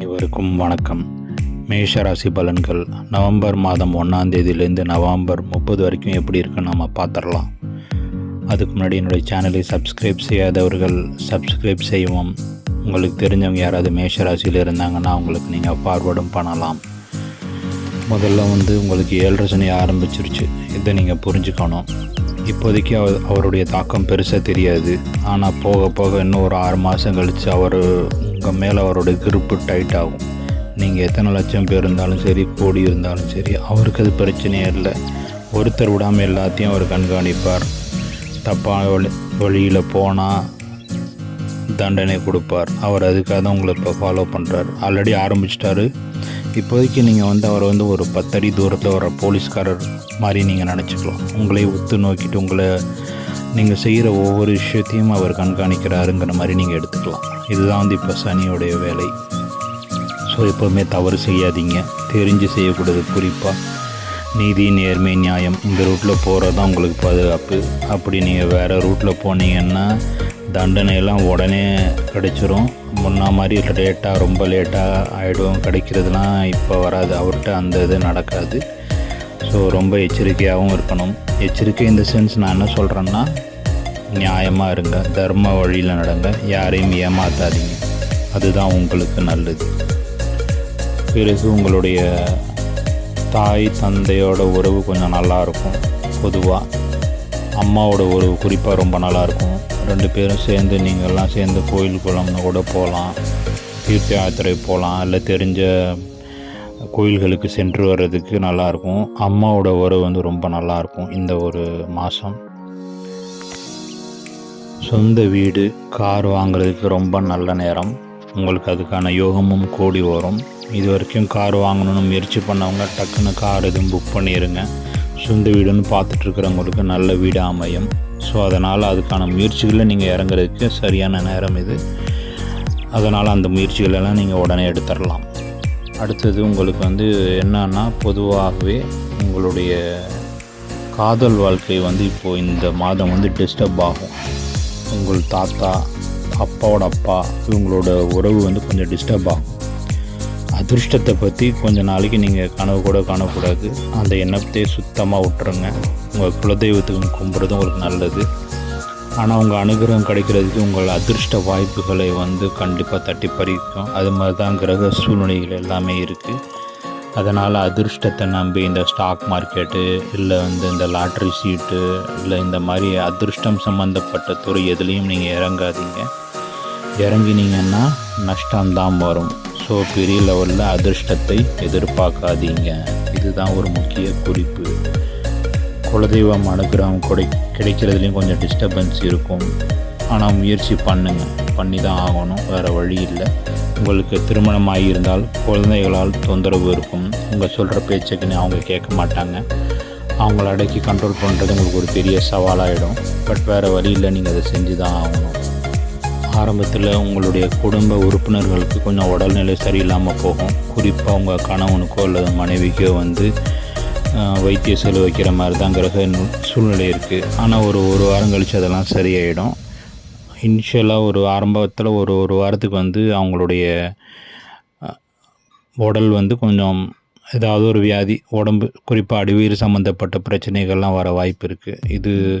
அனைவருக்கும் வணக்கம். மேஷ ராசி பலன்கள் நவம்பர் மாதம் ஒன்றாம் தேதியிலேருந்து நவம்பர் முப்பது வரைக்கும் எப்படி இருக்குன்னு நம்ம பார்த்துடலாம். அதுக்கு முன்னாடி என்னுடைய சேனலை சப்ஸ்கிரைப் செய்யாதவர்கள் சப்ஸ்கிரைப் செய்வோம் உங்களுக்கு தெரிஞ்சவங்க யாராவது மேஷ ராசியில் இருந்தாங்கன்னா அவங்களுக்கு நீங்கள் ஃபார்வர்டும் பண்ணலாம். முதல்ல வந்து உங்களுக்கு ஏழரை சனி ஆரம்பிச்சிருச்சு. இதை நீங்கள் புரிஞ்சுக்கணும். இப்போதைக்கு அவர் அவருடைய தாக்கம் பெருசாக தெரியாது. ஆனால் போக போக இன்னும் ஒரு ஆறு மாதம் கழித்து அவர் உங்கள் மேலே அவரோட கிருப்பு டைட் ஆகும். நீங்கள் எத்தனை லட்சம் பேர் இருந்தாலும் சரி கோடி இருந்தாலும் சரி அவருக்கு அது பிரச்சனையே இல்லை. ஒருத்தர் விடாமல் எல்லாத்தையும் அவர் கண்காணிப்பார். தப்பான வழி வழியில் போனால் தண்டனை கொடுப்பார். அவர் அதுக்காக தான் உங்களை இப்போ ஃபாலோ பண்ணுறார் ஆல்ரெடி ஆரம்பிச்சிட்டாரு. இப்போதைக்கு நீங்கள் வந்து அவரை வந்து ஒரு பத்தடி தூரத்தில் வர போலீஸ்காரர் மாதிரி நீங்கள் நினச்சிக்கலாம். உங்களை உத்து நோக்கிட்டு உங்களை நீங்கள் செய்கிற ஒவ்வொரு விஷயத்தையும் அவர் கண்காணிக்கிறாருங்கிற மாதிரி நீங்கள் எடுத்துக்கலாம். இதுதான் வந்து இப்போ சனியோடைய வேலை. ஸோ எப்போவுமே தவறு செய்யாதீங்க. தெரிஞ்சு செய்யக்கூடாது. குறிப்பாக நீதி நேர்மை நியாயம். இந்த ரூட்டில் போகிறது தான் உங்களுக்கு பாதுகாப்பு. அப்படி நீங்கள் வேறு ரூட்டில் போனீங்கன்னா தண்டனையெல்லாம் உடனே கிடைச்சிரும். முன்னா மாதிரி லேட்டாக ரொம்ப லேட்டாக ஆகிடும் கிடைக்கிறதுலாம் இப்போ வராது. அவர்கிட்ட அந்த இது நடக்காது. ஸோ ரொம்ப எச்சரிக்கையாகவும் இருக்கணும். எச்சரிக்கை இந்த சென்ஸ் நான் என்ன சொல்கிறேன்னா நியாயமாக இருங்க. தர்ம வழியில் நடங்க. யாரையும் ஏமாற்றாதீங்க அதுதான் உங்களுக்கு நல்லது. பிறகு உங்களுடைய தாய் தந்தையோட உறவு கொஞ்சம் நல்லாயிருக்கும் பொதுவாக அம்மாவோட உறவு குறிப்பாக ரொம்ப நல்லாயிருக்கும் ரெண்டு பேரும் சேர்ந்து நீங்கள்லாம் சேர்ந்து கோயில் குளம்னு கூட போகலாம் தீர்த்த யாத்திரை போகலாம் இல்லை தெரிஞ்ச கோயில்களுக்கு சென்று வர்றதுக்கு நல்லாயிருக்கும். அம்மாவோட உறவு வந்து ரொம்ப நல்லாயிருக்கும் இந்த ஒரு மாதம். சொந்த வீடு கார் வாங்குறதுக்கு ரொம்ப நல்ல நேரம். உங்களுக்கு அதுக்கான யோகமும் கூடி வரும். இது வரைக்கும் கார் வாங்கணும்னு முயற்சி பண்ணவங்க டக்குன்னு கார் எதுவும் புக் பண்ணிடுங்க சொந்த வீடுன்னு பார்த்துட்ருக்கிறவங்களுக்கு நல்ல வீடு அமையும். ஸோ அதனால் அதுக்கான முயற்சிகளை நீங்கள் இறங்குறதுக்கு சரியான நேரம் இது. அதனால் அந்த முயற்சிகளெல்லாம் நீங்கள் உடனே எடுத்துடலாம். அடுத்தது உங்களுக்கு வந்து என்னன்னா பொதுவாகவே உங்களுடைய காதல் வாழ்க்கை வந்து இப்போது இந்த மாதம் வந்து டிஸ்டர்ப் ஆகும். உங்கள் தாத்தா அப்பாவோட அப்பா இவங்களோட உறவு வந்து கொஞ்சம் டிஸ்டர்ப் ஆகும். அதிர்ஷ்டத்தை பற்றி கொஞ்ச நாளைக்கு நீங்கள் கனவு கூட காணக்கூடாது. அந்த எண்ணத்தையே சுத்தமாக விட்டுருங்க. உங்கள் குலதெய்வத்துக்கு கும்பிட்றது உங்களுக்கு நல்லது. ஆனால் உங்கள் அனுகிரகம் கிடைக்கிறதுக்கு உங்கள் அதிர்ஷ்ட வாய்ப்புகளை வந்து கண்டிப்பாக தட்டி பறிக்கும். அது மாதிரி தான் கிரக சூழ்நிலைகள் எல்லாமே இருக்குது அதனால் அதிர்ஷ்டத்தை நம்பி இந்த ஸ்டாக் மார்க்கெட்டு இல்லை வந்து இந்த லாட்ரி சீட்டு இல்லை இந்த மாதிரி அதிர்ஷ்டம் சம்மந்தப்பட்ட துறை எதுலேயும் நீங்கள் இறங்காதீங்க. இறங்கினீங்கன்னா நஷ்டம்தான் வரும். ஸோ பெரிய லெவலில் அதிர்ஷ்டத்தை எதிர்பார்க்காதீங்க. இதுதான் ஒரு முக்கிய குறிப்பு. குலதெய்வம் அனுகிரகம் கொடை கிடைக்கிறதுலேயும் கொஞ்சம் டிஸ்டர்பன்ஸ் இருக்கும். ஆனால் முயற்சி பண்ணுங்க. பண்ணி தான் ஆகணும். வேறு வழி இல்லை. உங்களுக்கு திருமணம் ஆகியிருந்தால் குழந்தைகளால் தொந்தரவு இருக்கும். உங்கள் சொல்கிற பேச்சுக்குன்னு அவங்க கேட்க மாட்டாங்க. அவங்கள அடக்கி கண்ட்ரோல் பண்ணுறது உங்களுக்கு ஒரு பெரிய சவாலாகிடும் பட் வேறு வழியில் நீங்கள் அதை செஞ்சு தான் ஆகணும். ஆரம்பத்தில் உங்களுடைய குடும்ப உறுப்பினர்களுக்கு கொஞ்சம் உடல்நிலை சரியில்லாமல் போகும். குறிப்பாக உங்கள் கணவனுக்கோ அல்லது மனைவிக்கோ வந்து வைத்திய செலவு வைக்கிற மாதிரி தான் கிரக சூழ்நிலை இருக்குது ஆனால் ஒரு ஒரு வாரம் கழித்து அதெல்லாம் சரியாயிடும். இனிஷியலாக ஒரு ஆரம்பத்தில் ஒரு ஒரு வாரத்துக்கு வந்து அவங்களுடைய உடல் வந்து கொஞ்சம் ஏதாவது ஒரு வியாதி உடம்பு குறிப்பாக அடிவயிறு சம்மந்தப்பட்ட பிரச்சனைகள்லாம் வர வாய்ப்பு இருக்குது இது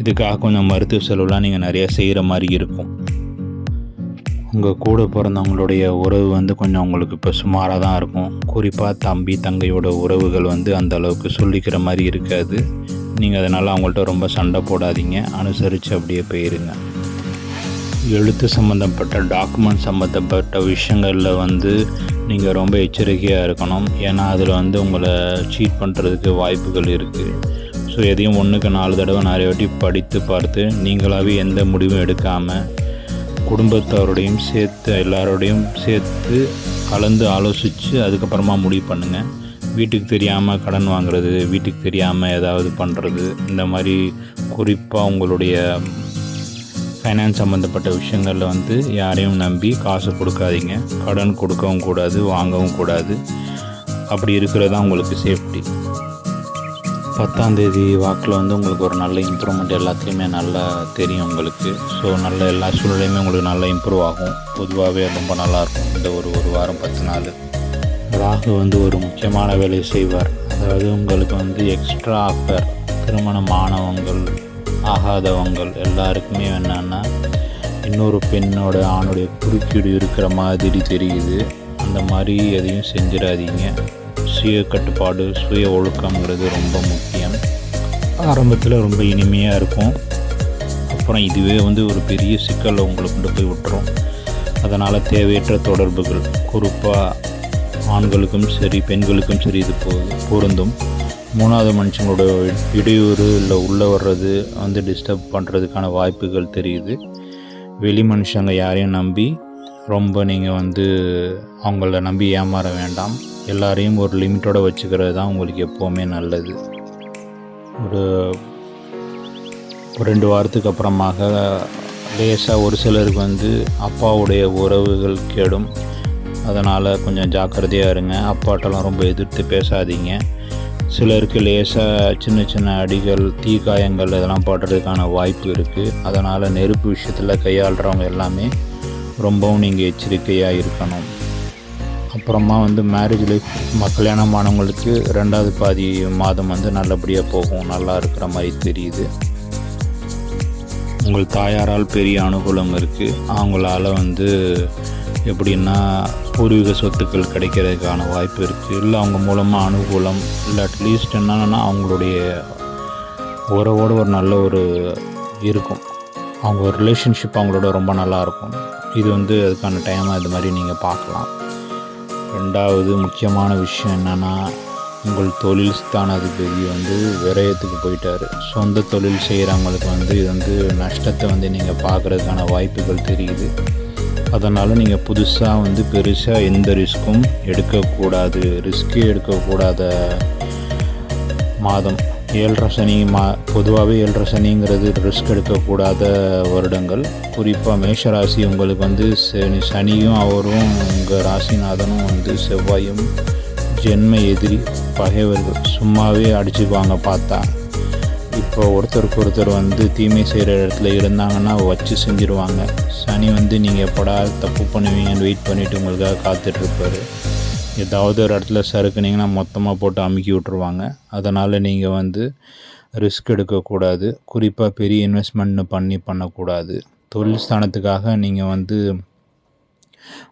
இதுக்காக கொஞ்சம் மருத்துவ செலவுலாம் நீங்கள் நிறையா செய்கிற மாதிரி இருக்கும். உங்கள் கூட பிறந்தவங்களுடைய உறவு வந்து கொஞ்சம் உங்களுக்கு இப்போ சுமாராக தான் இருக்கும். குறிப்பாக தம்பி தங்கையோட உறவுகள் வந்து அந்த அளவுக்கு சொல்லிக்கிற மாதிரி இருக்காது. நீங்கள் அதனால் அவங்கள்ட்ட ரொம்ப சண்டை போடாதீங்க. அனுசரித்து அப்படியே போயிருங்க. எழுத்து சம்மந்தப்பட்ட டாக்குமெண்ட் சம்மந்தப்பட்ட விஷயங்களில் வந்து நீங்கள் ரொம்ப எச்சரிக்கையாக இருக்கணும். ஏன்னா அதில் வந்து உங்களை சீட் பண்ணுறதுக்கு வாய்ப்புகள் இருக்குது ஸோ எதையும் ஒன்றுக்கு நாலு தடவை நிறைய வாட்டி படித்து பார்த்து நீங்களாகவே எந்த முடிவும் எடுக்காமல் குடும்பத்தாரோடையும் சேர்த்து எல்லாரோடையும் சேர்த்து கலந்து ஆலோசித்து அதுக்கப்புறமா முடிவு பண்ணுங்கள் வீட்டுக்கு தெரியாமல் கடன் வாங்குறது வீட்டுக்கு தெரியாமல் ஏதாவது பண்ணுறது இந்த மாதிரி குறிப்பாக உங்களுடைய ஃபைனான்ஸ் சம்மந்தப்பட்ட விஷயங்களில் வந்து யாரையும் நம்பி காசு கொடுக்காதீங்க. கடன் கொடுக்கவும் கூடாது வாங்கவும் கூடாது. அப்படி இருக்கிறது தான் உங்களுக்கு சேஃப்டி பத்தாம் தேதி வாக்கில் வந்து உங்களுக்கு ஒரு நல்ல இம்ப்ரூவ்மெண்ட் எல்லாத்துலேயுமே நல்லா தெரியும் உங்களுக்கு. ஸோ நல்ல எல்லா சூழ்நிலையுமே உங்களுக்கு நல்லா இம்ப்ரூவ் ஆகும். பொதுவாகவே ரொம்ப நல்லாயிருக்கும் இந்த ஒரு ஒரு வாரம் பத்து நாள். ராகு வந்து ஒரு முக்கியமான வேலையை செய்வார். அதாவது உங்களுக்கு வந்து எக்ஸ்ட்ரா ஆஃபர் திருமணமானவங்கள் ஆகாதவங்கள் எல்லாருக்குமே என்னென்னா இன்னொரு பெண்ணோட ஆணுடைய குறுக்கீடு இருக்கிற மாதிரி தெரியுது. அந்த மாதிரி எதையும் செஞ்சிடாதீங்க. சுய கட்டுப்பாடு சுய ஒழுக்கங்கிறது ரொம்ப முக்கியம். ஆரம்பத்தில் ரொம்ப இனிமையாக இருக்கும். அப்புறம் இதுவே வந்து ஒரு பெரிய சிக்கலை உங்களை கொண்டு போய் விட்டுரும். அதனால் தேவையற்ற தொடர்புகள் குறிப்பாக ஆண்களுக்கும் சரி பெண்களுக்கும் சரி இது போ பொருந்தும். மூணாவது மனுஷங்களோட இடையூறு இல்லை உள்ளே வர்றது வந்து டிஸ்டர்ப் பண்ணுறதுக்கான வாய்ப்புகள் தெரியுது. வெளி மனுஷங்க யாரையும் நம்பி ரொம்ப நீங்கள் வந்து அவங்கள நம்பி ஏமாற வேண்டாம். எல்லாரையும் ஒரு லிமிட்டோடு வச்சுக்கிறது தான் உங்களுக்கு எப்போவுமே நல்லது. ஒரு ரெண்டு வாரத்துக்கு அப்புறமாக லேசாக ஒரு சிலருக்கு வந்து அப்பாவுடைய உறவுகள் கெடும். அதனால் கொஞ்சம் ஜாக்கிரதையாக இருங்க. அப்பாட்டெல்லாம் ரொம்ப எதிர்த்து பேசாதீங்க. சிலருக்கு லேசாக சின்ன சின்ன அடிகள் தீக்காயங்கள் இதெல்லாம் படுறதுக்கான வாய்ப்பு இருக்குது அதனால் நெருப்பு விஷயத்தில் கையாளுறவங்க எல்லாமே ரொம்பவும் நீங்கள் எச்சரிக்கையாக இருக்கணும். அப்புறமா வந்து மேரேஜ் லைஃப் கல்யாணமானவங்களுக்கு ரெண்டாவது பாதி மாதம் வந்து நல்லபடியாக போகும். நல்லா இருக்கிற மாதிரி தெரியுது. உங்கள் தாயாரால் பெரிய அனுகூலம் இருக்குது அவங்களால வந்து எப்படின்னா பூர்வீக சொத்துக்கள் கிடைக்கிறதுக்கான வாய்ப்பு இருக்குது இல்லை அவங்க மூலமாக அனுகூலம் இல்லை அட்லீஸ்ட் என்னன்னா அவங்களுடைய உறவோடு ஒரு நல்ல ஒரு இருக்கும். அவங்க ரிலேஷன்ஷிப் அவங்களோட ரொம்ப நல்லா இருக்கும். இது வந்து அதுக்கான டைமாக இது மாதிரி நீங்கள் பார்க்கலாம். ரெண்டாவது முக்கியமான விஷயம் என்னென்னா உங்கள் தொழில் ஸ்தானாதிபதி வந்து விரயத்துக்கு போயிட்டார். சொந்த தொழில் செய்கிறவங்களுக்கு வந்து இது வந்து நஷ்டத்தை வந்து நீங்கள் பார்க்குறதுக்கான வாய்ப்புகள் தெரியுது. அதனால் நீங்கள் புதுசாக வந்து பெருசாக எந்த ரிஸ்க்கும் எடுக்கக்கூடாது ரிஸ்க்கே எடுக்கக்கூடாத மாதம் ஏழரை சனி மா பொதுவாகவே ஏழரை சனிங்கிறது ரிஸ்க் எடுக்கக்கூடாத வருடங்கள். குறிப்பாக மேஷராசி உங்களுக்கு வந்து சனி சனியும் அவரும் உங்கள் ராசிநாதனும் வந்து செவ்வாயும் ஜென்ம எதிரி பகைவர்கள். சும்மாவே அடிச்சுப்பாங்க பார்த்தா. இப்போ ஒருத்தருக்கு ஒருத்தர் வந்து தீமை செய்கிற இடத்துல இருந்தாங்கன்னா வச்சு செஞ்சுருவாங்க. சனி வந்து நீங்கள் எப்படா தப்பு பண்ணுவீங்கன்னு வெயிட் பண்ணிவிட்டு உங்களுக்காக காத்துட்ருப்பார் ஏதாவது ஒரு இடத்துல சறுக்குனிங்கன்னா மொத்தமாக போட்டு அமுக்கி விட்ருவாங்க அதனால் நீங்கள் வந்து ரிஸ்க் எடுக்கக்கூடாது. குறிப்பாக பெரிய இன்வெஸ்ட்மெண்ட்னு பண்ணி பண்ணக்கூடாது. தொழில் ஸ்தானத்துக்காக நீங்கள் வந்து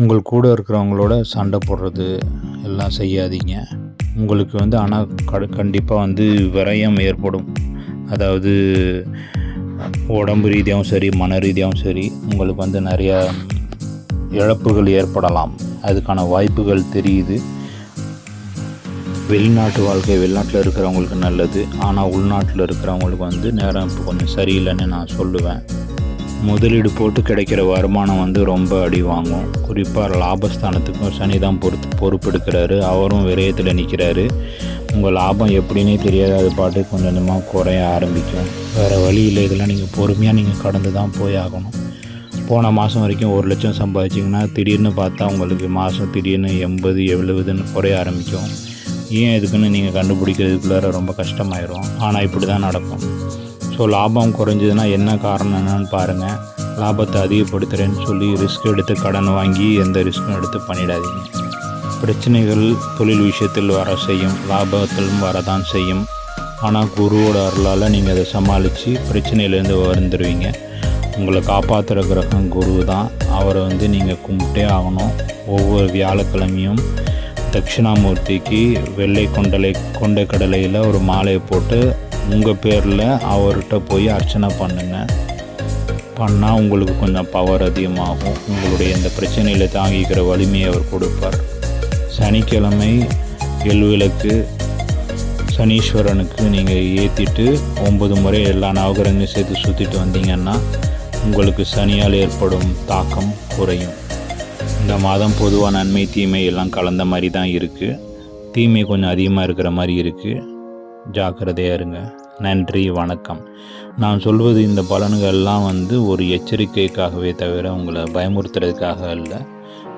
உங்கள் கூட இருக்கிறவங்களோட சண்டை போடுறது எல்லாம் செய்யாதீங்க. உங்களுக்கு வந்து ஆனால் க கண்டிப்பாக வந்து விரயம் ஏற்படும். அதாவது உடம்பு ரீதியாகவும் சரி மன ரீதியாகவும் சரி உங்களுக்கு வந்து நிறையா இழப்புகள் ஏற்படலாம். அதுக்கான வாய்ப்புகள் தெரியுது. வெளிநாட்டு வாழ்க்கை வெளிநாட்டில் இருக்கிறவங்களுக்கு நல்லது. ஆனால் உள்நாட்டில் இருக்கிறவங்களுக்கு வந்து நேரம் இப்போ கொஞ்சம் சரியில்லைன்னு நான் சொல்லுவேன். முதலீடு போட்டு கிடைக்கிற வருமானம் வந்து ரொம்ப அடி வாங்கும். குறிப்பாக லாபஸ்தானத்துக்கும் சனி தான் பொறுத்து பொறுப்பெடுக்கிறாரு. அவரும் விரயத்தில் நிற்கிறாரு உங்கள் லாபம் எப்படின்னே தெரியாது. அது பாட்டு கொஞ்சம் கொஞ்சமாக குறைய ஆரம்பிக்கும். வேறு வழி இல்லை. இதெல்லாம் நீங்கள் பொறுமையாக நீங்கள் கடந்து தான் போய் ஆகணும். போன மாதம் வரைக்கும் ஒரு லட்சம் சம்பாதிச்சிங்கன்னா திடீர்னு பார்த்தா உங்களுக்கு மாதம் திடீர்னு எண்பது எழுபதுன்னு குறைய ஆரம்பிக்கும். ஏன் எதுக்குன்னு நீங்கள் கண்டுபிடிக்கிறதுக்குள்ளார ரொம்ப கஷ்டமாயிரும். ஆனால் இப்படி தான் நடக்கும். ஸோ லாபம் குறைஞ்சதுன்னா என்ன காரணம் என்னன்னு பாருங்கள் லாபத்தை அதிகப்படுத்துகிறேன்னு சொல்லி ரிஸ்க் எடுத்து கடன் வாங்கி எந்த ரிஸ்க்கும் எடுத்து பண்ணிடாதீங்க. பிரச்சனைகள் தொழில் விஷயத்தில் வர செய்யும். லாபத்திலும் வரதான் செய்யும். ஆனால் குருவோட அருளால் நீங்கள் அதை சமாளித்து பிரச்சனையிலேருந்து வந்துடுவீங்க உங்களை காப்பாற்றுற கிரகம் குரு தான். அவரை வந்து நீங்கள் கும்பிட்டே ஆகணும். ஒவ்வொரு வியாழக்கிழமையும் தட்சிணாமூர்த்திக்கு வெள்ளை கொண்டலை கொண்டை கடலையில் ஒரு மாலையை போட்டு உங்கள் பேரில் அவர்கிட்ட போய் அர்ச்சனை பண்ணுங்கள் பண்ணால் உங்களுக்கு கொஞ்சம் பவர் அதிகமாகும். உங்களுடைய இந்த பிரச்சனையில் தாங்கிக்கிற வலிமையை அவர் கொடுப்பார். சனிக்கிழமை எல்விளக்கு சனீஸ்வரனுக்கு நீங்கள் ஏற்றிட்டு ஒம்பது முறை எல்லா நவகிரகங்களையும் சேர்த்து சுற்றிட்டு வந்தீங்கன்னா உங்களுக்கு சனியால் ஏற்படும் தாக்கம் குறையும். இந்த மாதம் பொதுவாக நன்மை தீமை எல்லாம் கலந்த மாதிரி தான் இருக்குது தீமை கொஞ்சம் அதிகமாக இருக்கிற மாதிரி இருக்குது ஜாக்கிரதையாக இருங்க. நன்றி வணக்கம். நான் சொல்வது இந்த பலன்கள்லாம் வந்து ஒரு எச்சரிக்கைக்காகவே தவிர உங்களை பயமுறுத்துறதுக்காக அல்ல.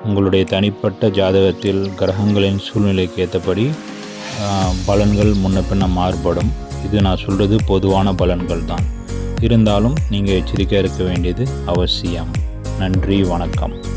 உங்களுடைய தனிப்பட்ட ஜாதகத்தில் கிரகங்களின் சூழ்நிலைக்கு ஏற்றபடி பலன்கள் முன்ன பின்ன மாறுபடும். இது நான் சொல்கிறது பொதுவான பலன்கள் தான். இருந்தாலும் நீங்கள் எச்சரிக்கையாக இருக்க வேண்டியது அவசியம். நன்றி வணக்கம்.